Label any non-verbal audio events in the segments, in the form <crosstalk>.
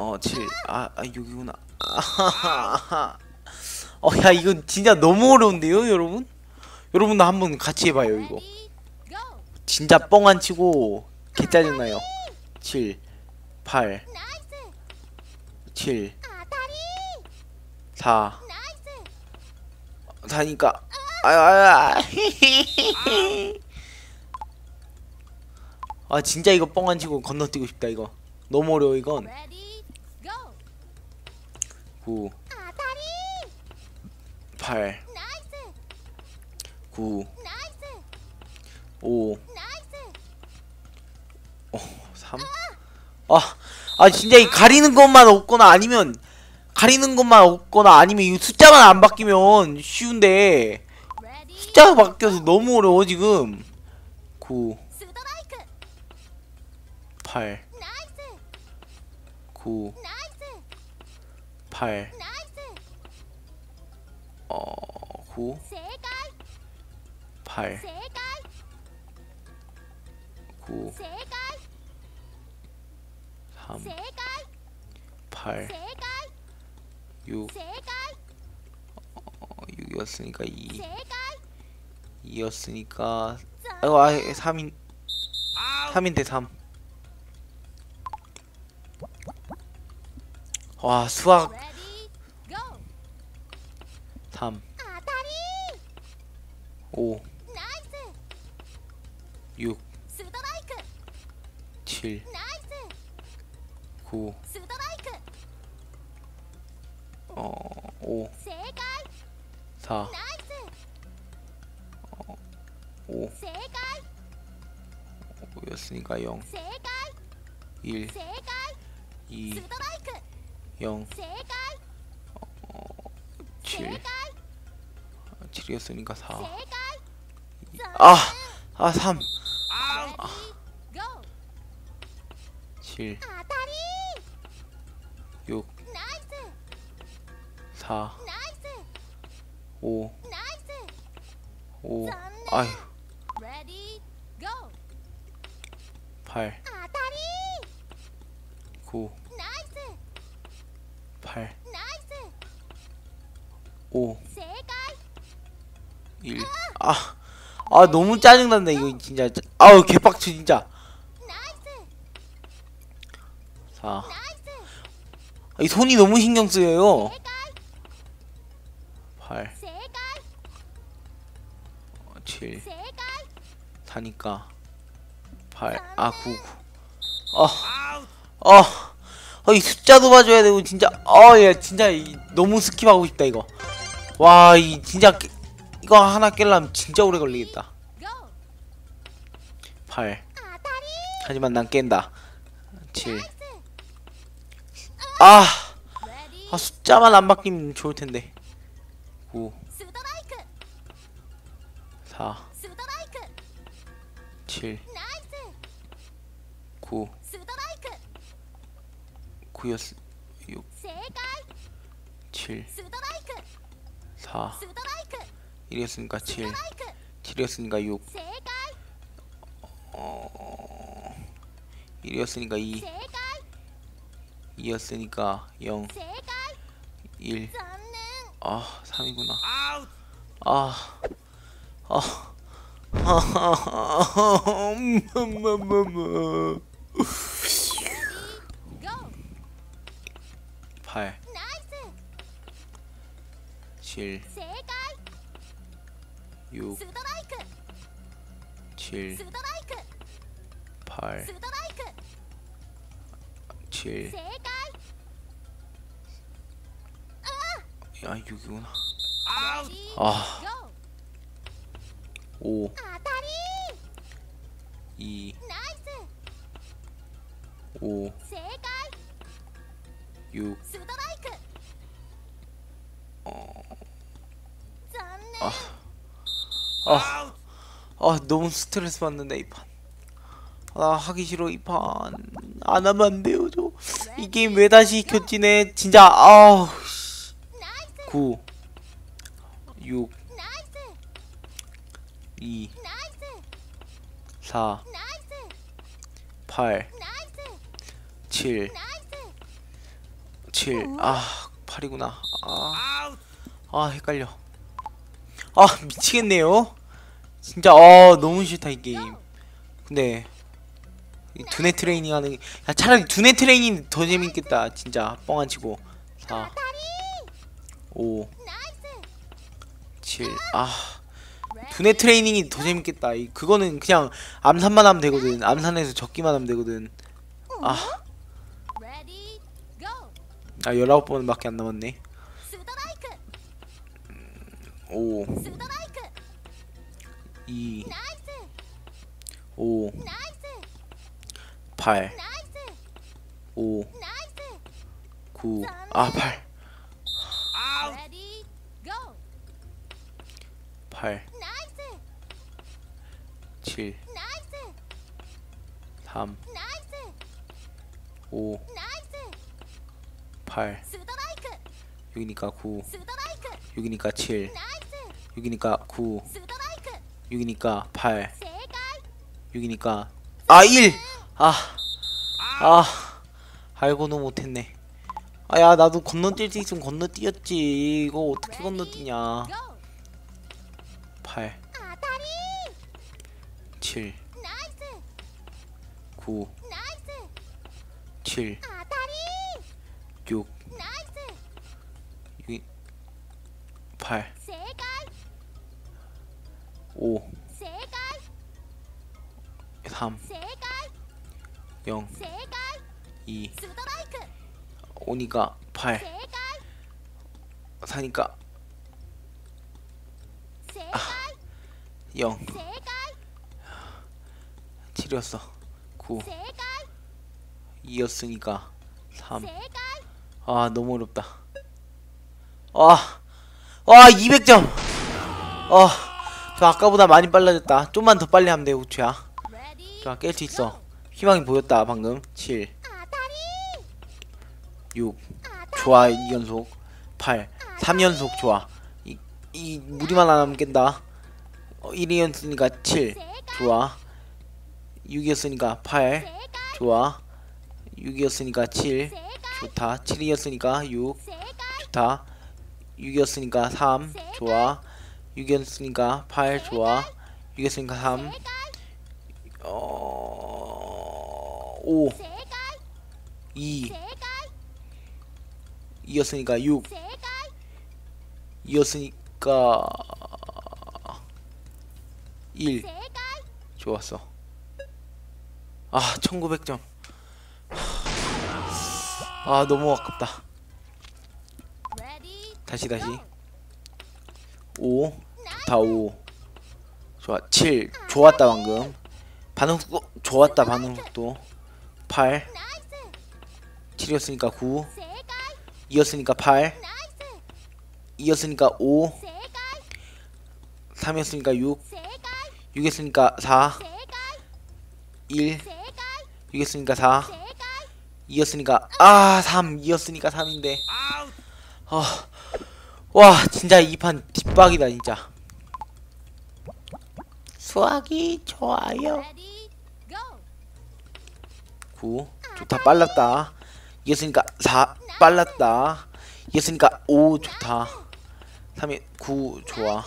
어, 7. 아, 아 여기구나. 아하하. <laughs> 어, 야, 이건 진짜 너무 어려운데요, 여러분? 여러분도 한번 같이 해봐요, 이거. 진짜 뻥 안 치고 개 짜증나요. 7, 8, 나이스. 7, 아다리. 4. 나이스. 다니까. 아유, 아유, 아유. 아, 진짜 이거 뻥 안 치고 건너뛰고 싶다, 이거. 너무 어려워, 이건. Ready, go. 9, 아다리. 8, 나이스. 9, 나이스. 5, 나이스. 3. 아, 아 진짜 이 가리는 것만 없거나 아니면 가리는 것만 없거나 아니면 이 숫자만 안 바뀌면 쉬운데. 숫자가 바뀌어서 너무 어려워 지금. 9, 스트라이크. 8, 나이스. 9, 나이스. 8 어... 9 8 9 3 8 6 어, 6이었으니까 2 2였으니까 어, 아 3인 3인데 3 와 수학 3 5 6 7 9 어, 5 4 어, 5 5였으니까 0 1 2 0 어, 7 6이었으니까 4. 아! 아, 3. 아. 7. 6. 4. 5. 5. 아휴. 8. 9. 8. 5. 1 아, 아 너무 짜증난다 이거 진짜. 아우 개빡쳐 진짜. 4 이 손이 너무 신경쓰여요. 8 7 어, 4니까. 8아 9 어, 어, 어, 이 숫자도 봐줘야 되고, 진짜, 어얘 진짜, 이, 너무 스킵하고 싶다, 이거. 와, 이, 진짜, 이거 하나 깰려면 진짜 오래 걸리겠다. 8 하지만 난 깬다. 7 아! 아 숫자만 안 바뀌면 좋을텐데. 9 4 7 9 9였 6 7 4 1이었으니까 7 7이었으니까 6 어... 1이었으니까 2 2였으니까 0 1 아, 3이구나. 아... 아... 하하하하하 8 7 6 7 8 7야 6이구나. 아 5 2 5 6 아, 아 너무 스트레스 받는다 이 판. 아 하기 싫어 이 판. 안 하면 안 돼요 저. 이 게임 왜 다시 켰지네 진짜 아. 9 6 2 4 8 7 7아 8이구나 아, 아 헷갈려 아, 미치겠네요. 진짜, 아, 너무 싫다, 이 게임. 근데, 이 두뇌 트레이닝 하는, 게- 야, 차라리 두뇌 트레이닝 더 재밌겠다. 진짜, 뻥 안 치고. 4, 5, 7. 아, 두뇌 트레이닝이 더 재밌겠다. 이, 그거는 그냥 암산만 하면 되거든. 암산해서 적기만 하면 되거든. 아. 아, 19번 밖에 안 남았네. 스트라이크, 5, 스트라이크. 2, 나이스, 5, 나이스, 8, 나이스, 5, 나이스. 9, 아, 8, Ready, go. 8, 나이스, 7, 나이스, 3, 나이스, 5, 나이스. 8, 스트라이크, 6이니까 9, 스트라이크. 6이니까 7, 나이스, 6이니까 9 6이니까 8 6이니까 아 1! 아! 아! 알고도 못했네. 아야 나도 건너뛸 때 좀 건너뛰었지. 이거 어떻게 건너뛰냐. 8 7 9 7 6 6 8 5 3 0 2 오니까 8 사니까 아, 0 7이었어. 9 2였으니까 3 아 너무 어렵다. 아, 아 200점. 아. 저 아까보다 많이 빨라졌다. 좀만 더 빨리 하면 돼 우추야. 좋아 깰수 있어. 희망이 보였다 방금. 7 6 좋아 2연속. 8 3연속 좋아. 이, 이 무리만 안 하면 깬다. 어, 1이었으니까 7 좋아. 6이었으니까 8 좋아. 6이었으니까 7 좋다. 7이었으니까 6 좋다. 6이었으니까 3 좋아. 6이었으니까 8 좋아 6이었으니까 3 어... 5 2 2였으니까 6 2였으니까 1 좋았어. 아 1900점. 아 너무 아깝다. 다시 다시. 5 좋다 5 좋아 7 좋았다 방금. 반응 속도 좋았다 반응 속도. 8 7이었으니까 9 2였으니까 8 2였으니까 5 3이었으니까 6 6이었으니까 4 1 6이었으니까 4 2였으니까 아 3! 2였으니까 3인데. 어 아, 와 진짜 이 판 뒷박이다 진짜. 수학이 좋아요. 9 좋다 빨랐다. 이겼으니까 4 빨랐다. 이겼으니까 5 좋다. 3이 9 좋아.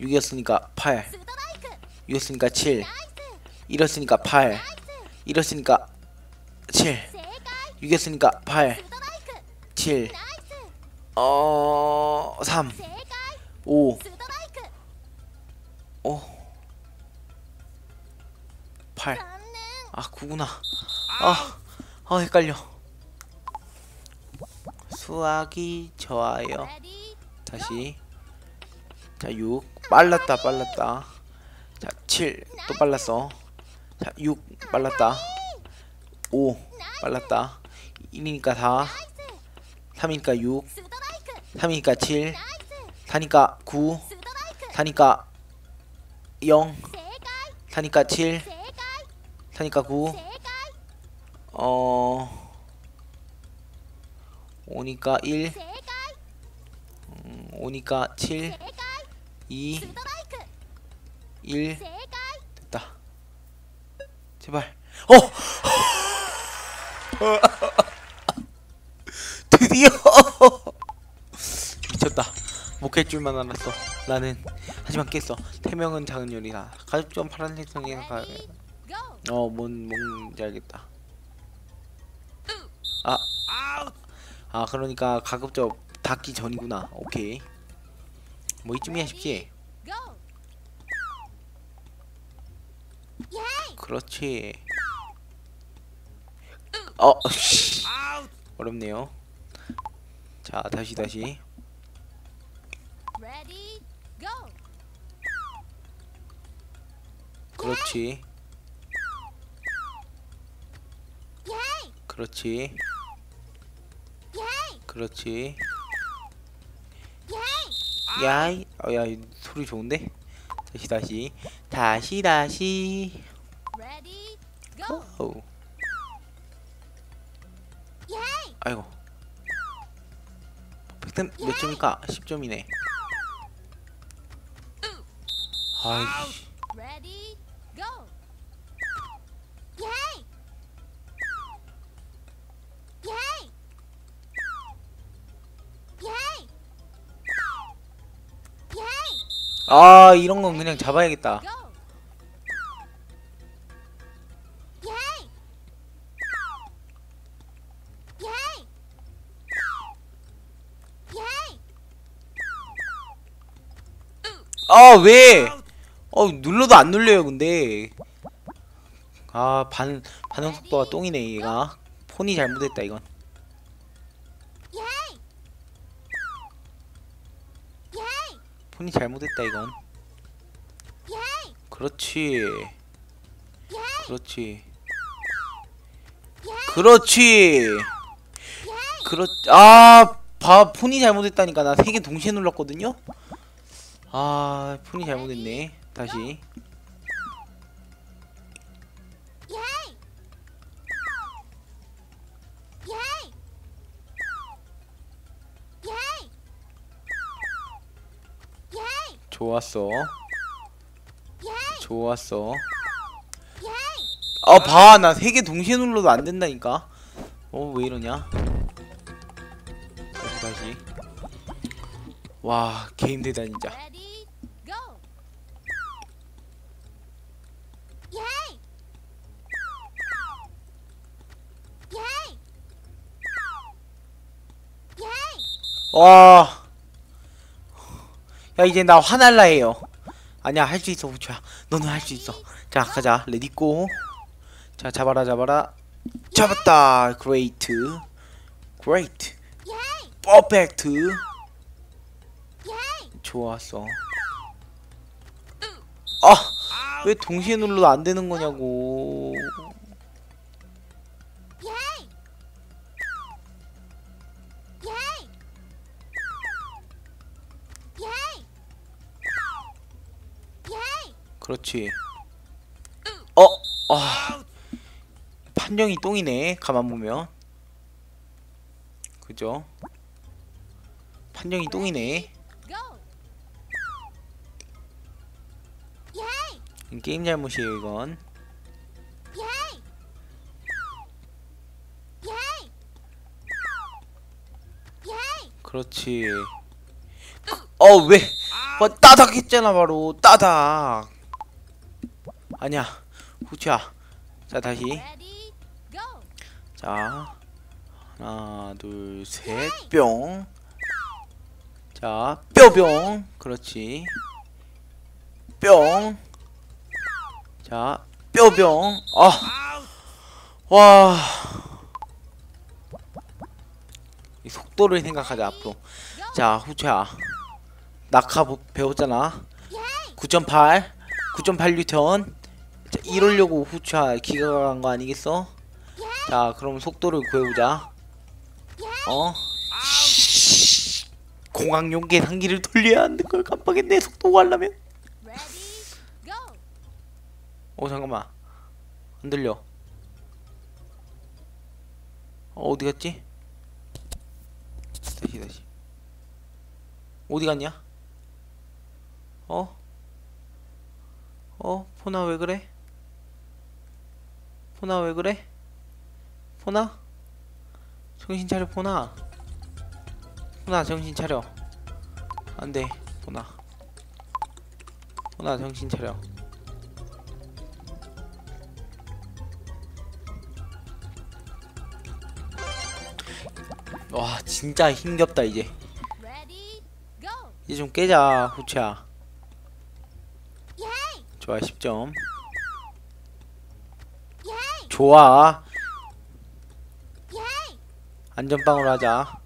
6이었으니까 8 6이었으니까 7 1이었으니까 8 1이었으니까 7 6이었으니까 8 7 어... 3 5 어... 8 아, 9구나. 아, 아 헷갈려. 수학이 좋아요. 다시. 자, 6 빨랐다, 빨랐다. 자, 7 또 빨랐어. 자, 6 빨랐다. 5 빨랐다. 1이니까 4 3이니까 6 3이니까 7 4니까 9 4니까 0 4니까 7 4니까 9 어... 5니까 1 5니까 7 2 1 됐다. 제발. 어! <laughs> 드디어! 미쳤다. 못깰 줄만 알았어. 나는 하지만 깼어. 태명은 작은 요리다 가죽 좀 파란색 성이가 가... Go. 어뭔 뭔지 알겠다. 아, 아 그러니까 가급적 닿기 전이구나. 오케이. 뭐 이쯤이야. Yay. 그렇지. 어 씨. <laughs> 어렵네요. 자 다시 다시 그렇지. 그렇지. 그렇지. 야이 어야 소리 좋은데 다시 다시 다시 다시 Yay. 아이고 100점 몇 점일까 10점이네 아이 아 이런 건 그냥 잡아야겠다. 아 왜? 어 눌러도 안 눌려요 근데 아 반 반응 속도가 똥이네 얘가 폰이 잘못했다 이건 폰이 잘못했다 이건. 그렇지. 그렇지. 그렇지. 그렇 아 봐 폰이 잘못했다니까 나 세 개 동시에 눌렀거든요 아 폰이 잘못했네 다시 좋았어. 좋았어. 아 봐 나 세 개 동시에 눌러도 안 된다니까 어 왜 이러냐 다시 다시 와 게임 되다 진짜. 와. 야 이제 나 화날라 해요. 아니야 할 수 있어 후추야. 너는 할 수 있어. 자 가자 레디 고. 자 잡아라 잡아라. 잡았다. 그레이트. 그레이트. 퍼펙트. 좋았어. 아왜 동시에 눌러도 안 되는 거냐고. 그렇지. 어, 아, 판정이 똥이네. 가만 보면. 그죠? 판정이 똥이네. 게임 잘못이에요 이건. 그렇지. 어 왜? 뭐 따닥 했잖아 바로 따닥. 아니야 후추야. 자 다시. 자 하나 둘 셋 뿅. 자 뼈뿅. 그렇지. 뿅. 자 뼈뿅. 아. 와. 이 속도를 생각하자 앞으로. 자 후추야. 낙하 보- 배웠잖아. Yay. 9.8 9.8 뉴턴 자 이러려고 후차 기가 간 거 아니겠어? 자 그럼 속도를 구해보자 어? 공항 용계 상기를 돌려야 하는 걸 깜빡했네 속도 Ready, go. 어 잠깐만 안 들려 어 어디 갔지? 다시 다시 어디 갔냐? 어? 어? 포나 왜 그래? 포나 왜 그래? 포나? 정신 차려 포나 호나 정신 차려 안돼 호나 호나 정신 차려 와 진짜 힘겹다 이제. 이제 좀 깨자 후추야! 좋아 10점 Yay! 좋아! 안전빵으로 하자.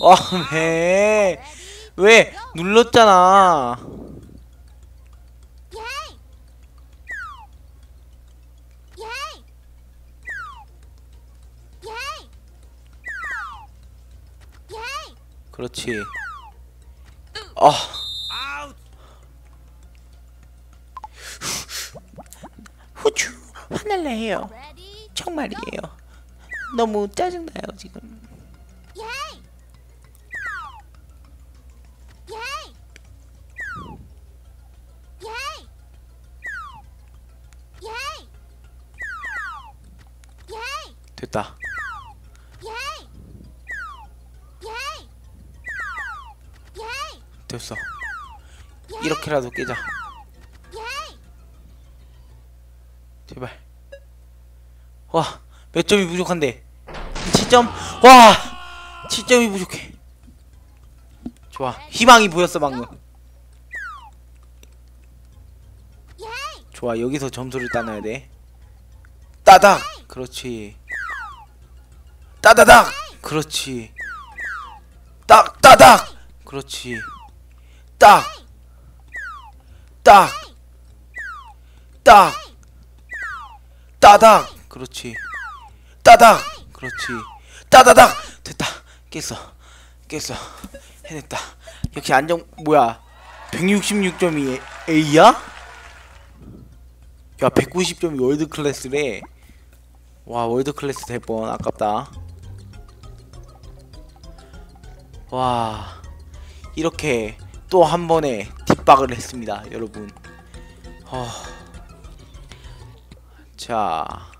어, 왜? 왜? 눌렀잖아! 그렇지. 어 후추 Ready, 정말이에요 너무 짜증나요 지금! 됐다! 됐어 이렇게라도 깨자 와 몇 점이 부족한데? 7점? 와 7점이 부족해. 좋아. 희망이 보였어 방금! 좋아 여기서 점수를 따놔야 돼. 따닥! 그렇지. 따다닥! 그렇지. 딱 따닥! 그렇지. 딱! 딱, 딱, 따닥, 그렇지, 따닥, 그렇지, 따다닥, 됐다, 깼어, 깼어, 해냈다. 역시 안정, 뭐야, 166점이 A야? 야, 190점이 월드 클래스래. 와, 월드 클래스 될 뻔, 아깝다. 와, 이렇게 또 한 번에 뒷박을 했습니다, 여러분. 어... 자,